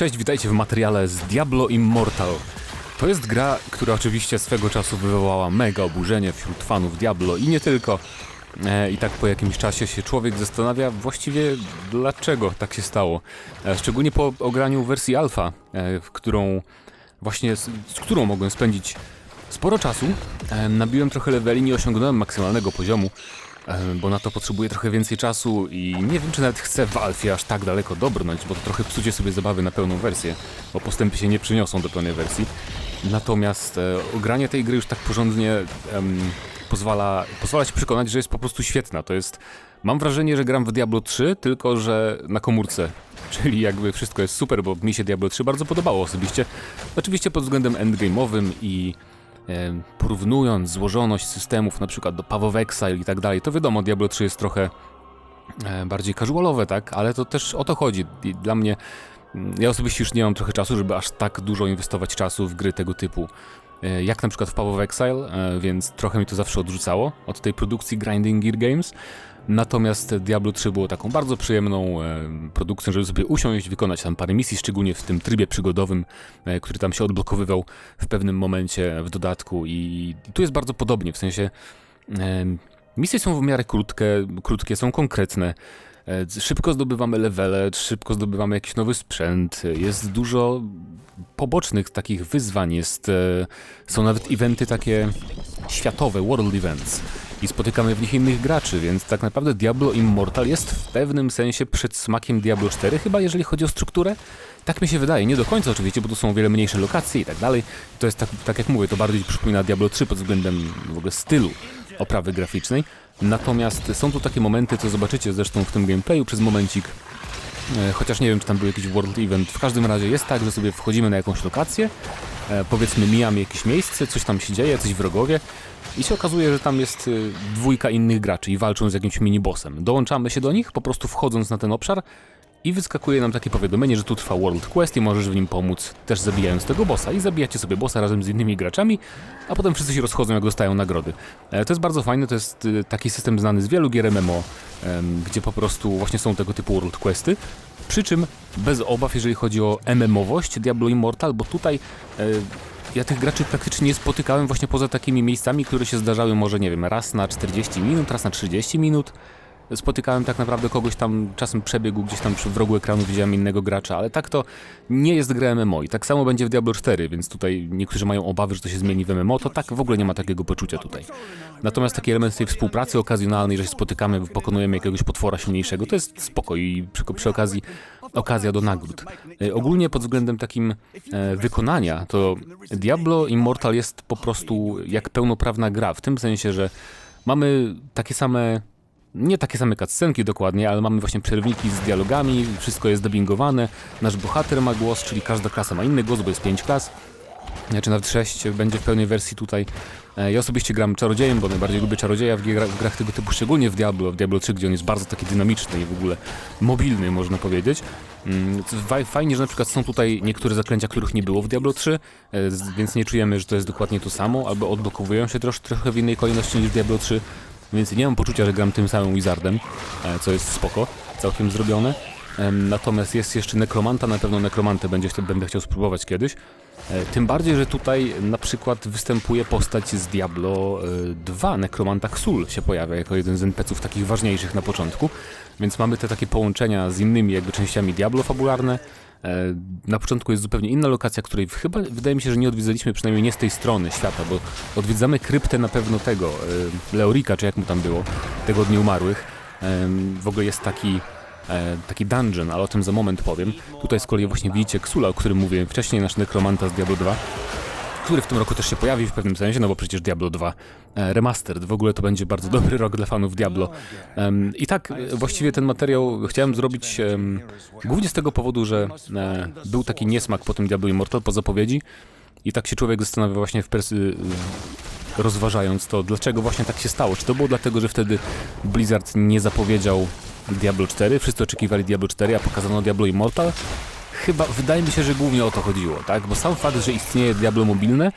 Cześć, witajcie w materiale z Diablo Immortal. To jest gra, która oczywiście swego czasu wywołała mega oburzenie wśród fanów Diablo i nie tylko. E, I tak po jakimś czasie się człowiek zastanawia właściwie dlaczego tak się stało. E, szczególnie po ograniu wersji alfa, e, w którą właśnie z, z którą mogłem spędzić sporo czasu. Nabiłem trochę leveli, nie osiągnąłem maksymalnego poziomu, bo na to potrzebuję trochę więcej czasu i nie wiem, czy nawet chcę w alfie aż tak daleko dobrnąć, bo to trochę psucie sobie zabawy na pełną wersję, bo postępy się nie przyniosą do pełnej wersji. Natomiast e, ogranie tej gry już tak porządnie em, pozwala, pozwala się przekonać, że jest po prostu świetna. To jest. Mam wrażenie, że gram w Diablo 3, tylko że na komórce. Czyli jakby wszystko jest super, bo mi się Diablo 3 bardzo podobało osobiście. Oczywiście pod względem endgame'owym i porównując złożoność systemów na przykład do Path of Exile i tak dalej, to wiadomo, Diablo 3 jest trochę e, bardziej casualowe, tak? Ale to też o to chodzi. I dla mnie, ja osobiście już nie mam trochę czasu, żeby aż tak dużo inwestować czasu w gry tego typu. E, Jak na przykład w Path of Exile, e, więc trochę mi to zawsze odrzucało od tej produkcji Grinding Gear Games. Natomiast Diablo 3 było taką bardzo przyjemną e, produkcją, żeby sobie usiąść, wykonać tam parę misji, szczególnie w tym trybie przygodowym, e, który tam się odblokowywał w pewnym momencie w dodatku. I, i tu jest bardzo podobnie, w sensie e, misje są w miarę krótkie, krótkie są konkretne. E, Szybko zdobywamy levele, szybko zdobywamy jakiś nowy sprzęt, jest dużo pobocznych takich wyzwań, jest, e, są nawet eventy takie światowe, world events i spotykamy w nich innych graczy, więc tak naprawdę Diablo Immortal jest w pewnym sensie przedsmakiem Diablo 4, chyba jeżeli chodzi o strukturę. Tak mi się wydaje, nie do końca oczywiście, bo tu są o wiele mniejsze lokacje i tak dalej. To jest tak, tak jak mówię, to bardziej przypomina Diablo 3 pod względem w ogóle stylu oprawy graficznej. Natomiast są tu takie momenty, co zobaczycie zresztą w tym gameplayu przez momencik, Chociaż nie wiem, czy tam był jakiś World Event. W każdym razie jest tak, że sobie wchodzimy na jakąś lokację, e, powiedzmy mijamy jakieś miejsce, coś tam się dzieje, coś wrogowie i się okazuje, że tam jest y, dwójka innych graczy i walczą z jakimś minibossem. Dołączamy się do nich, po prostu wchodząc na ten obszar i wyskakuje nam takie powiadomienie, że tu trwa World Quest i możesz w nim pomóc, też zabijając tego bossa. I zabijacie sobie bossa razem z innymi graczami, a potem wszyscy się rozchodzą, jak dostają nagrody. E, To jest bardzo fajne, to jest y, taki system znany z wielu gier MMO, gdzie po prostu właśnie są tego typu World Questy. Przy czym bez obaw, jeżeli chodzi o MMowość Diablo Immortal, bo tutaj e, ja tych graczy praktycznie nie spotykałem właśnie poza takimi miejscami, które się zdarzały może, nie wiem, raz na 40 minut, raz na 30 minut. Spotykałem tak naprawdę kogoś tam, czasem przebiegł gdzieś tam przy w rogu ekranu, widziałem innego gracza, ale tak to nie jest gra MMO i tak samo będzie w Diablo 4, więc tutaj niektórzy mają obawy, że to się zmieni w MMO, to tak w ogóle nie ma takiego poczucia tutaj. Natomiast taki element tej współpracy okazjonalnej, że się spotykamy, pokonujemy jakiegoś potwora silniejszego, to jest spoko i przy, przy okazji okazja do nagród. E, Ogólnie pod względem takim e, wykonania, to Diablo Immortal jest po prostu jak pełnoprawna gra, w tym sensie, że mamy takie same nie takie same cutscenki dokładnie, ale mamy właśnie przerwniki z dialogami, wszystko jest dubbingowane, nasz bohater ma głos, czyli każda klasa ma inny głos, bo jest 5 klas, czy nawet 6 będzie w pełnej wersji tutaj. E, Ja osobiście gram czarodziejem, bo najbardziej lubię czarodzieja w, gra, w grach tego typu, szczególnie w Diablo, w Diablo 3, gdzie on jest bardzo taki dynamiczny i w ogóle mobilny, można powiedzieć. Mm, Fajnie, że na przykład są tutaj niektóre zaklęcia, których nie było w Diablo 3, e, więc nie czujemy, że to jest dokładnie to samo, albo odblokowują się trosz, trochę w innej kolejności niż w Diablo 3, więc nie mam poczucia, że gram tym samym Wizardem, e, co jest spoko, całkiem zrobione. Natomiast jest jeszcze Nekromanta, na pewno Nekromantę będzie, będę chciał spróbować kiedyś. E, Tym bardziej, że tutaj na przykład występuje postać z Diablo e, 2, Nekromanta Xul się pojawia jako jeden z NPC-ów takich ważniejszych na początku, więc mamy te takie połączenia z innymi jakby częściami Diablo fabularne. E, Na początku jest zupełnie inna lokacja, której chyba wydaje mi się, że nie odwiedzaliśmy, przynajmniej nie z tej strony świata, bo odwiedzamy kryptę na pewno tego, e, Leorika, czy jak mu tam było, tego od nieumarłych. Em, W ogóle jest taki e, taki dungeon, ale o tym za moment powiem. Tutaj z kolei właśnie widzicie Ksula, o którym mówiłem wcześniej, nasz nekromanta z Diablo 2, który w tym roku też się pojawi w pewnym sensie, no bo przecież Diablo 2 e, Remastered, w ogóle to będzie bardzo dobry rok dla fanów Diablo. I tak, e, właściwie ten materiał chciałem zrobić głównie z tego powodu, że e, był taki niesmak po tym Diablo Immortal, po zapowiedzi i tak się człowiek zastanawia właśnie w persy rozważając to, dlaczego właśnie tak się stało. Czy to było dlatego, że wtedy Blizzard nie zapowiedział Diablo 4, wszyscy oczekiwali Diablo 4, a pokazano Diablo Immortal? Chyba, wydaje mi się, że głównie o to chodziło, tak? Bo sam fakt, że istnieje Diablo mobilne,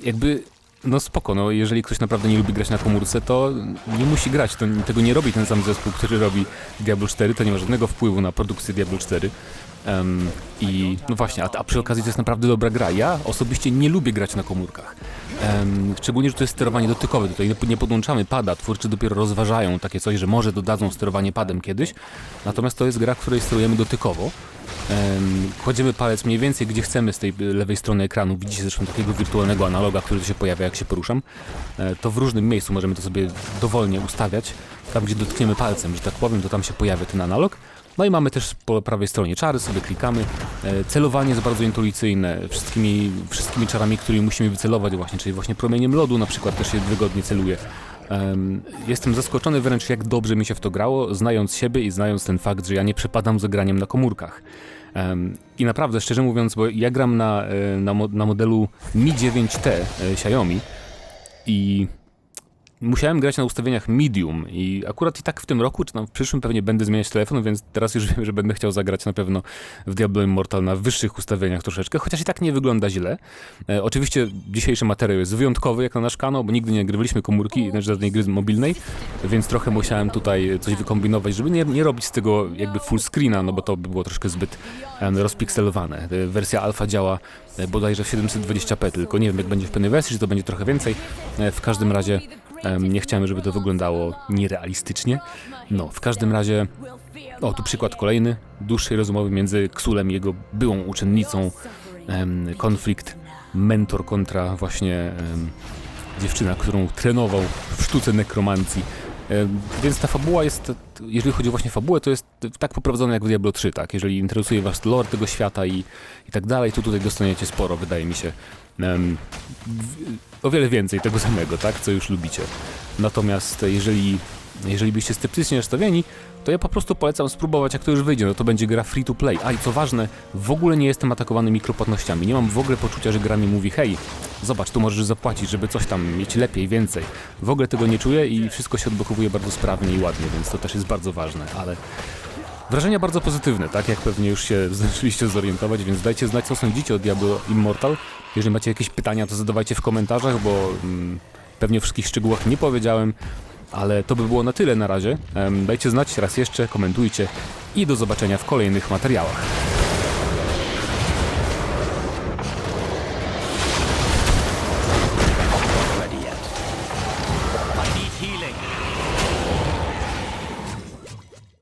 jakby, no spoko, no jeżeli ktoś naprawdę nie lubi grać na komórce, to nie musi grać, to, tego nie robi ten sam zespół, który robi Diablo 4, to nie ma żadnego wpływu na produkcję Diablo 4. Em, I no właśnie, a, a przy okazji to jest naprawdę dobra gra. Ja osobiście nie lubię grać na komórkach. Em, szczególnie, że to jest sterowanie dotykowe. Tutaj nie- podłączamy pada. Twórcy dopiero rozważają takie coś, że może dodadzą sterowanie padem kiedyś. Natomiast to jest gra, w której sterujemy dotykowo. Em, kładziemy palec mniej więcej gdzie chcemy z tej y, lewej strony ekranu. Widzicie zresztą takiego wirtualnego analoga, który się pojawia jak się poruszam. E, to w różnym miejscu możemy to sobie dowolnie ustawiać. Tam gdzie dotkniemy palcem, że tak powiem, to tam się pojawia ten analog. No i mamy też po prawej stronie czary, sobie klikamy. E, Celowanie jest bardzo intuicyjne. Wszystkimi, wszystkimi czarami, którymi musimy wycelować właśnie, czyli właśnie promieniem lodu na przykład też się wygodnie celuje. Em, Jestem zaskoczony wręcz jak dobrze mi się w to grało, znając siebie i znając ten fakt, że ja nie przepadam za graniem na komórkach. I naprawdę, szczerze mówiąc, bo ja gram na, e, na, na modelu Mi 9T e, Xiaomi i musiałem grać na ustawieniach medium i akurat i tak w tym roku, czy tam w przyszłym pewnie będę zmieniać telefon, więc teraz już wiem, że będę chciał zagrać na pewno w Diablo Immortal na wyższych ustawieniach troszeczkę, chociaż i tak nie wygląda źle. E, oczywiście dzisiejszy materiał jest wyjątkowy jak na nasz kanał, bo nigdy nie nagrywaliśmy komórki, znaczy żadnej gry mobilnej, więc trochę musiałem tutaj coś wykombinować, żeby nie, nie robić z tego jakby full screena, no bo to by było troszkę zbyt em, rozpikselowane. E, Wersja alfa działa e, bodajże w 720p, tylko nie wiem jak będzie w pełnej wersji, czy to będzie trochę więcej. E, W każdym razie nie chciałem, żeby to wyglądało nierealistycznie. No, w każdym razie, o tu przykład kolejny, dłuższej rozmowy między Ksulem i jego byłą uczennicą, konflikt mentor kontra właśnie dziewczyna, którą trenował w sztuce nekromancji. Em, Więc ta fabuła jest, jeżeli chodzi o właśnie fabułę, to jest tak poprowadzona jak w Diablo 3, tak? Jeżeli interesuje was lore tego świata i, i tak dalej, to tutaj dostaniecie sporo, wydaje mi się. Em, w- o wiele więcej tego samego, tak? Co już lubicie. Natomiast jeżeli, jeżeli byście sceptycznie nastawieni, to ja po prostu polecam spróbować, jak to już wyjdzie. No to będzie gra free to play. A i co ważne, w ogóle nie jestem atakowany mikropłatnościami. Nie mam w ogóle poczucia, że gra mi mówi: hej, zobacz, tu możesz zapłacić, żeby coś tam mieć lepiej, więcej. W ogóle tego nie czuję i wszystko się odblokowuje bardzo sprawnie i ładnie, więc to też jest bardzo ważne, ale. Wrażenia bardzo pozytywne, tak jak pewnie już się zdążyliście zorientować, więc dajcie znać, co sądzicie o Diablo Immortal. Jeżeli macie jakieś pytania, to zadawajcie w komentarzach, bo mm, pewnie o wszystkich szczegółach nie powiedziałem, ale to by było na tyle na razie. Dajcie znać raz jeszcze, komentujcie i do zobaczenia w kolejnych materiałach.